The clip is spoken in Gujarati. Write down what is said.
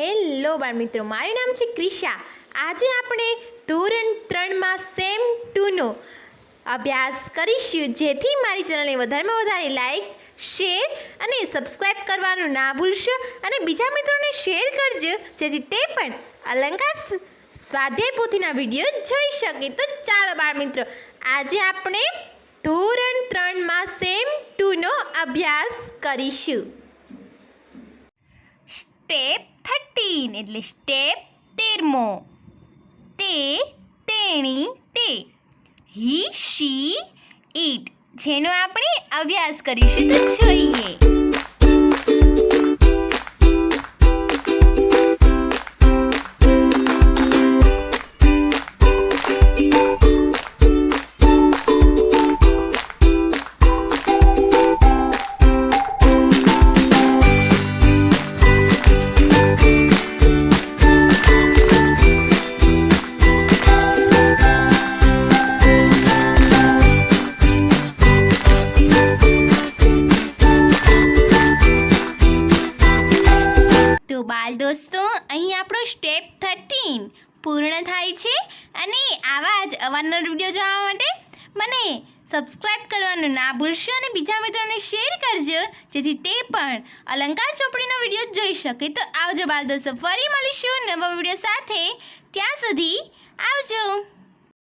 હેલો બાળ મિત્રો, મારું નામ છે ક્રિશા. આજે આપણે ધોરણ ત્રણમાં સેમ ટુનો અભ્યાસ કરીશું. જેથી મારી ચેનલને વધારેમાં વધારે લાઈક, શેર અને સબસ્ક્રાઈબ કરવાનું ના ભૂલશો અને બીજા મિત્રોને શેર કરજો, જેથી તે પણ અલંકાર સ્વાધ્યાય પોથીના વીડિયો જોઈ શકે. તો ચાલો બાળ મિત્રો, આજે આપણે ધોરણ ત્રણમાં સેમ ટુનો અભ્યાસ કરીશું. સ્ટેપ થર્ટીન એટલે સ્ટેપ તેરમો. તે, તેણી, તે. હી, શી, ઈટ. જેનો આપણે અભ્યાસ કરીશું તો જોઈએ. બાલ દોસ્તો, અહીં આપણો સ્ટેપ થર્ટીન પૂર્ણ થાય છે અને આવા જ અવારનવાર વીડિયો જોવા માટે મને સબસ્ક્રાઈબ કરવાનું ના ભૂલશો અને બીજા મિત્રોને શેર કરજો, જેથી તે પણ અલંકાર ચોપડીનો વીડિયો જોઈ શકે. તો આવજો બાલ દોસ્તો, ફરી મળીશું નવા વીડિયો સાથે. ત્યાં સુધી આવજો.